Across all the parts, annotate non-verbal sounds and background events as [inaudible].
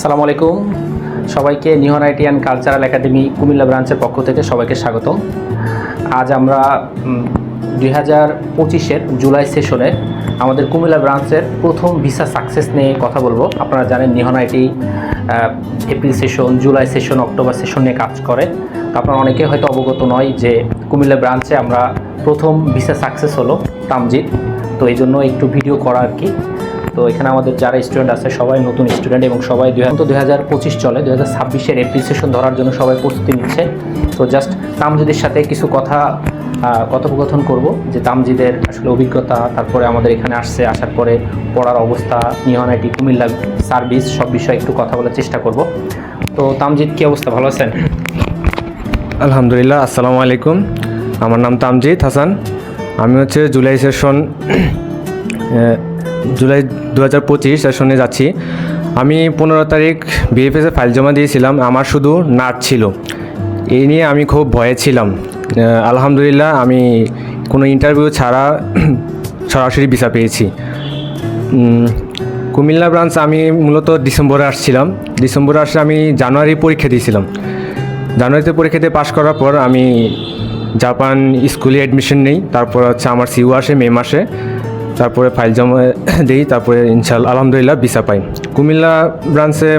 আসসালামু আলাইকুম। সবাইকে Nihon IT and cultural academy Cumilla ব্রাঞ্চের পক্ষ থেকে সবাইকে স্বাগতম। আজ আমরা দুই হাজার পঁচিশের জুলাই সেশনে আমাদের কুমিল্লা ব্রাঞ্চের প্রথম ভিসা সাকসেস নিয়ে কথা বলব। আপনারা জানেন Nihon IT April session July session October session নিয়ে কাজ করে। তো আপনারা অনেকে হয়তো অবগত নয় যে কুমিল্লা ব্রাঞ্চে আমরা প্রথম ভিসা সাকসেস হলো তামজিৎ। তো এই জন্য একটু ভিডিও করা আর কি। তো এখানে আমাদের যারা স্টুডেন্ট আছে, সবাই নতুন স্টুডেন্ট এবং সবাই দু হাজার তো দুই হাজার পঁচিশ চলে, দুই হাজার ছাব্বিশের এপ্রিল ধরার জন্য সবাই প্রস্তুতি নিচ্ছে। তো জাস্ট তামজিদের সাথে কিছু কথা কথোপকথন করব যে তামজিদের আসলে অভিজ্ঞতা, তারপরে আমাদের এখানে আসছে, আসার পরে পড়ার অবস্থা, নিহন আইটি, কুমিল্লা সার্ভিস সব বিষয়ে একটু কথা বলার চেষ্টা করব। তো তামজিদ, কী অবস্থা? ভালো আছেন? আলহামদুলিল্লাহ, আসসালামু আলাইকুম। আমার নাম তামজিদ হাসান। আমি হচ্ছে জুলাই সেশন [clears throat] জুলাই দু হাজার পঁচিশ সেশনে যাচ্ছি। আমি পনেরো তারিখ বিএফএসে ফাইল জমা দিয়েছিলাম। আমার শুধু নাট ছিল। এই নিয়ে আমি খুব ভয়ে ছিলাম। আলহামদুলিল্লাহ আমি কোনো ইন্টারভিউ ছাড়া [clears throat] সরাসরি ভিসা পেয়েছি। কুমিল্লা ব্রাঞ্চ আমি মূলত ডিসেম্বরে আসছিলাম। ডিসেম্বরে আসলে আমি জানুয়ারি পরীক্ষা দিয়েছিলাম। জানুয়ারিতে পরীক্ষা দিয়ে পাশ করার পর আমি জাপান স্কুলে অ্যাডমিশন নেই। তারপর হচ্ছে আমার সিউ আসে মে মাসে। তারপরে ফাইল জমা দিই, তারপরে ইনশাল্লাহ আলহামদুলিল্লাহ ভিসা পাই। কুমিল্লা ব্রাঞ্চে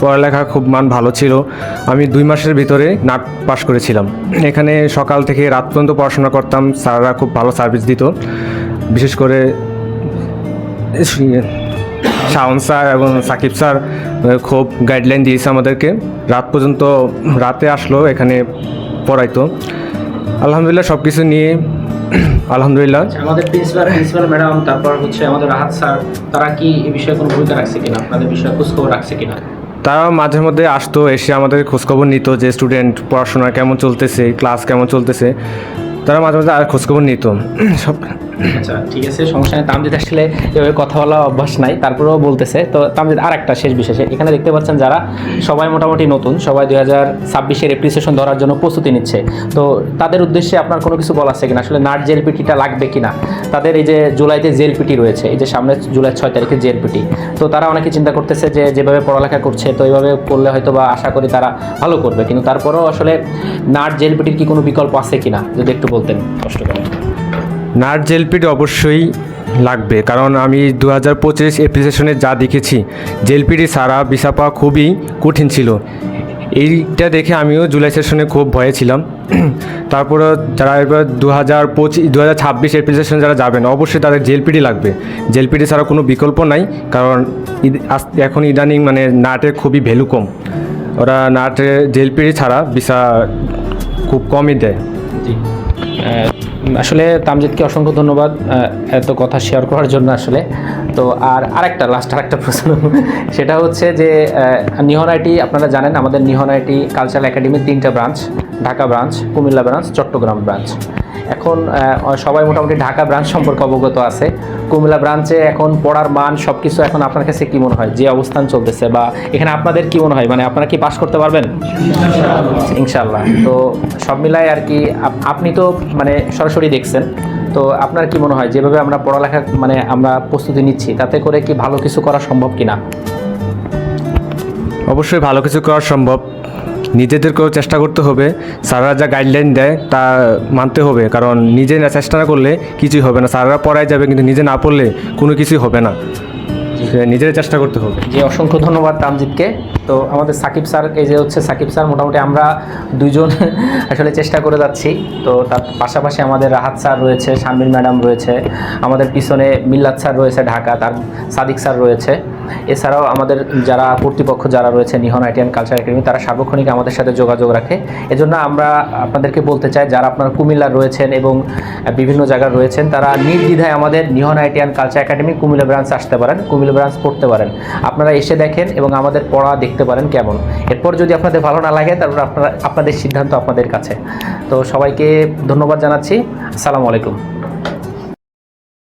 পড়ালেখা খুব মান ভালো ছিল। আমি দুই মাসের ভিতরে নাট পাশ করেছিলাম। এখানে সকাল থেকে রাত পর্যন্ত পড়াশোনা করতাম, স্যাররা খুব ভালো সার্ভিস দিত। বিশেষ করে শাওন স্যার এবং সাকিব স্যার খুব গাইডলাইন দিয়েছে আমাদেরকে। রাত পর্যন্ত রাতে আসলো, এখানে পড়াইতো। আলহামদুলিল্লাহ সব কিছু নিয়ে [clears throat] আলহামদুলিল্লাহ। আমাদের প্রিন্সিপাল প্রিন্সিপাল ম্যাডাম তারপর হচ্ছে আমাদের রাহাত স্যার তারা কি এই বিষয়ে কোনো ভূমিকা রাখছে কিনা? আপনাদের বিষয়ে খোঁজখবর রাখছে কিনা? তারা মাঝে মধ্যে আসতো এসে আমাদের খোঁজখবর নিত যে স্টুডেন্ট পড়াশোনা কেমন চলতেছে ক্লাস কেমন চলতেছে। তারা মাঝে মাঝে আর খোঁজখবর নিত। [clears throat] সব আচ্ছা ঠিক আছে, সমস্যা নেই। তামজিদ আসলে এভাবে কথা বলা অভ্যাস নাই, তারপরেও বলতেছে। তো তামজিদ আর একটা শেষ বিশেষে, এখানে দেখতে পাচ্ছেন যারা সবাই মোটামুটি নতুন, সবাই দুই হাজার ছাব্বিশের এপ্রিসিয়েশন ধরার জন্য প্রস্তুতি নিচ্ছে। তো তাদের উদ্দেশ্যে আপনার কোনো কিছু বলা আছে কিনা? আসলে নাট জেলপিটিটা লাগবে কিনা? তাদের এই যে জুলাইতে জেলপিটি রয়েছে, এই যে সামনে জুলাই ছয় তারিখে জেলপিটি তো তারা অনেকে চিন্তা করতেছে যে যেভাবে পড়ালেখা করছে, তো এইভাবে করলে হয়তো বা আশা করি তারা ভালো করবে। কিন্তু তারপরেও আসলে নাট জেলপিটির কি কোনো বিকল্প আছে কিনা? যদি একটু বলতেন, কষ্ট করে। নাট জেলপিটি অবশ্যই লাগবে, কারণ আমি দু হাজার পঁচিশ অ্যাপ্লিকেশনে যা দেখেছি জেলপিটি সারা পাওয়া খুবই কঠিন ছিল। এইটা দেখে আমিও জুলাই সেশনে খুব ভয়ে ছিলাম। [clears throat] তারপরে যারা এবার দু হাজার পঁচিশ দু হাজার ছাব্বিশ অ্যাপ্লিকেশন যারা যাবেন, অবশ্যই তাদের জেলপিটি লাগবে। জেলপিটি ছাড়া কোনো বিকল্প নাই, কারণ এখন ইদানিং মানে নাটের খুবই ভ্যালু কম। ওরা নাটে জেলপিটি ছাড়া ভিসা খুব কমই দেয়। আসলে তামজিদকে অসংখ্য ধন্যবাদ এত কথা শেয়ার করার জন্য আসলে। তো আর আরেকটা লাস্ট আরেকটা প্রশ্ন সেটা হচ্ছে যে আহ, নিহন আইটি আপনারা জানেন আমাদের নিহন আইটি কালচারাল একাডেমির তিনটা branch Dhaka branch Cumilla branch Chattogram branch এখন সবাই মোটামুটি ঢাকা ব্রাঞ্চ সম্পর্কে অবগত আছে। কুমিল্লা ব্রাঞ্চে এখন পড়ার মান সব কিছু এখন আপনার কাছে কি মনে হয়? যে অবস্থান চলতেছে বা এখানে আপনাদের কি মনে হয়? মানে আপনারা কি পাশ করতে পারবেন? ইনশাল্লাহ তো সব মিলাই আর কি আপ- আপনি তো মানে সরাসরি দেখছেন তো আপনার কি মনে হয়? যেভাবে আমরা পড়ালেখা মানে আমরা প্রস্তুতি নিচ্ছি তাতে করে কি ভালো কিছু করা সম্ভব কিনা? অবশ্যই ভালো কিছু করা সম্ভব। নিজেদেরকেও চেষ্টা করতে হবে। স্যাররা যা গাইডলাইন দেয় তা মানতে হবে। কারণ নিজে না চেষ্টা না করলে কিছুই হবে না। স্যাররা পড়ায় যাবে কিন্তু নিজে না পড়লে কোনো কিছুই হবে না। নিজের চেষ্টা করতে হবে। যে অসংখ্য ধন্যবাদ তামজিৎকে তো আমাদের সাকিব স্যার, এই যে হচ্ছে সাকিব স্যার, মোটামুটি আমরা দুজন [laughs] আসলে চেষ্টা করে যাচ্ছি। তো তার পাশাপাশি আমাদের রাহাত স্যার রয়েছে শামিল ম্যাডাম রয়েছে, আমাদের পিছনে মিল্লাত স্যার রয়েছে ঢাকা, তার সাদিক স্যার রয়েছে। এছাড়াও আমাদের যারা কর্তৃপক্ষ যারা রয়েছে, Nihon IT and culture academy, তারা সার্বক্ষণিক আমাদের সাথে যোগাযোগ রাখে। এজন্য আমরা আপনাদেরকে বলতে চাই, যারা আপনার কুমিল্লার রয়েছেন এবং বিভিন্ন জায়গায় রয়েছেন, তারা নির্দ্বিধায় আমাদের Nihon IT and culture academy Cumilla branch আসতে পারেন। কুমিল্লা ব্রাঞ্চ পড়তে পারেন। আপনারা এসে দেখেন এবং আমাদের পড়া দেখতে পারেন কেমন। এরপর যদি আপনাদের ভালো না লাগে তারপর আপনারা আপনাদের সিদ্ধান্ত আপনাদের কাছে। তো সবাইকে ধন্যবাদ জানাচ্ছি। আসসালামু আলাইকুম।